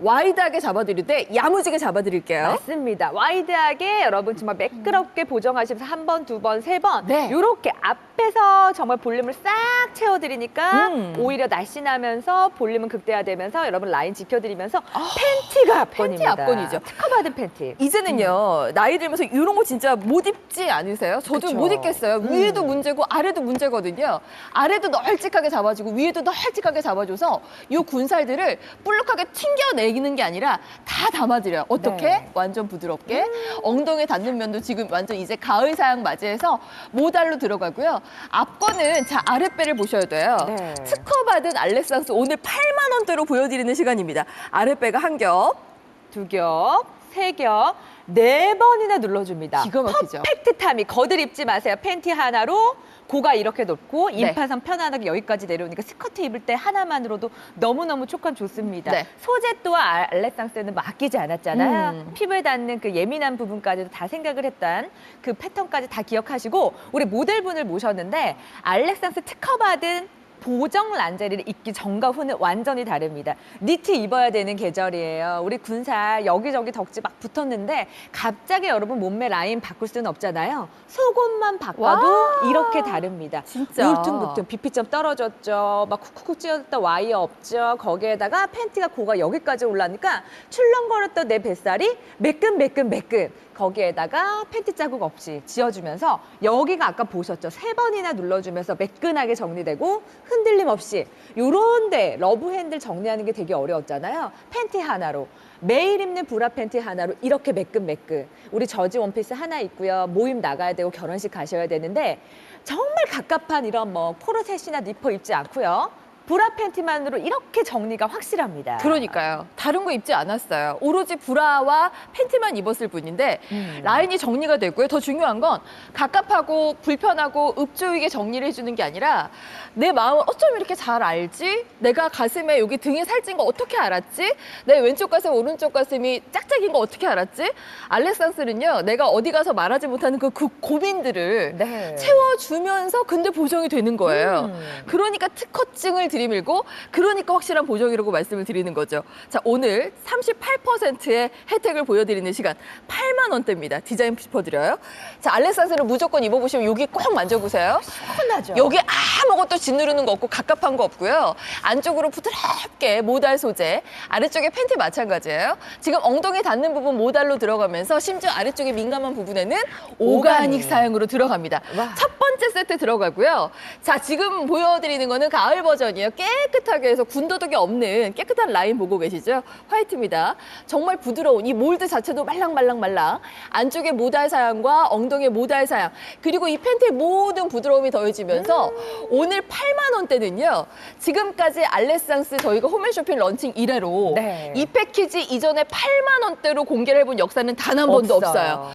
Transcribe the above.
와이드하게 잡아드릴 때 야무지게 잡아드릴게요. 맞습니다. 와이드하게 여러분 정말 매끄럽게 보정하시면서 한 번, 두 번, 세 번. 네. 이렇게 앞에서 정말 볼륨을 싹 채워드리니까 음. 오히려 날씬하면서 볼륨은 극대화되면서 여러분 라인 지켜드리면서 팬티가 압권입니다. 아, 압권이죠. 특허받은 팬티. 이제는요 나이 들면서 이런 거 진짜 못 입지 않으세요? 저도 그쵸. 못 입겠어요. 음. 위에도 문제고 아래도 문제거든요. 아래도 널찍하게 잡아주고 위에도 널찍하게 잡아줘서 이 군살들을 볼록하게 튕겨내 기는 게 아니라 다 담아드려요. 어떻게? 네. 완전 부드럽게 엉덩이 닿는 면도 지금 완전 이제 가을 사양 맞이해서 모달로 들어가고요. 앞 거는 자 아랫배를 보셔야 돼요. 네. 특허받은 알렉산스 오늘 8만 원대로 보여드리는 시간입니다. 아랫배가 한 겹. 두 겹, 세 겹, 네 번이나 눌러줍니다. 기가 막히죠. 퍼펙트 타미. 거들 입지 마세요. 팬티 하나로 고가 이렇게 높고 네. 임파선 편안하게 여기까지 내려오니까 스커트 입을 때 하나만으로도 너무너무 촉감 좋습니다. 네. 소재 또한 알렉상스는 뭐 아끼지 않았잖아요. 음. 피부에 닿는 그 예민한 부분까지도 다 생각을 했던 그 패턴까지 다 기억하시고 우리 모델분을 모셨는데 알렉상스 특허받은 보정 란제리를 입기 전과 후는 완전히 다릅니다. 니트 입어야 되는 계절이에요. 우리 군살 여기저기 덕지 막 붙었는데 갑자기 여러분 몸매 라인 바꿀 수는 없잖아요. 속옷만 바꿔도 와. 이렇게 다릅니다. 진짜. 울퉁불퉁 비피점 떨어졌죠. 막 쿡쿡쿡 찌었다 와이어 없죠. 거기에다가 팬티가 고가 여기까지 올라니까 출렁거렸던 내 뱃살이 매끈매끈매끈. 거기에다가 팬티 자국 없이 지어주면서 여기가 아까 보셨죠. 세 번이나 눌러주면서 매끈하게 정리되고 흔들림 없이 요런데 러브 핸들 정리하는 게 되게 어려웠잖아요. 팬티 하나로. 매일 입는 브라 팬티 하나로 이렇게 매끈매끈. 우리 저지 원피스 하나 있고요. 모임 나가야 되고 결혼식 가셔야 되는데 정말 갑갑한 이런 뭐 포로셋이나 니퍼 입지 않고요. 브라 팬티만으로 이렇게 정리가 확실합니다. 그러니까요. 다른 거 입지 않았어요. 오로지 브라와 팬티만 입었을 뿐인데 음. 라인이 정리가 되고요. 더 중요한 건 갑갑하고 불편하고 읍조이게 정리를 해주는 게 아니라 내 마음을 어쩜 이렇게 잘 알지? 내가 가슴에 여기 등에 살찐 거 어떻게 알았지? 내 왼쪽 가슴, 오른쪽 가슴이 짝짝인 거 어떻게 알았지? 알렉산스는요. 내가 어디 가서 말하지 못하는 그, 그 고민들을 네. 채워주면서 근데 보정이 되는 거예요. 음. 그러니까 특허증을 들이밀고 그러니까 확실한 보정이라고 말씀을 드리는 거죠. 자, 오늘 38%의 혜택을 보여드리는 시간 8만 원대입니다. 디자인 짚어드려요. 자, 알렉산스를 무조건 입어보시면 여기 꼭 만져보세요. 편하죠. 여기 아무것도 짓누르는 거 없고 갑갑한 거 없고요. 안쪽으로 부드럽게 모달 소재, 아래쪽에 팬티 마찬가지예요. 지금 엉덩이 닿는 부분 모달로 들어가면서 심지어 아래쪽에 민감한 부분에는 오가닉. 사양으로 들어갑니다. 와. 첫 번째 세트 들어가고요. 자, 지금 보여드리는 거는 가을 버전이에요. 깨끗하게 해서 군더더기 없는 깨끗한 라인 보고 계시죠? 화이트입니다. 정말 부드러운 이 몰드 자체도 말랑말랑말랑. 안쪽에 모달 사양과 엉덩이 모달 사양. 그리고 이 팬티의 모든 부드러움이 더해지면서 오늘 8만 원대는요. 지금까지 알레상스 저희가 홈앤쇼핑 런칭 이래로 네. 이 패키지 이전에 8만 원대로 공개를 해본 역사는 단 한 번도 없어요. 없어요.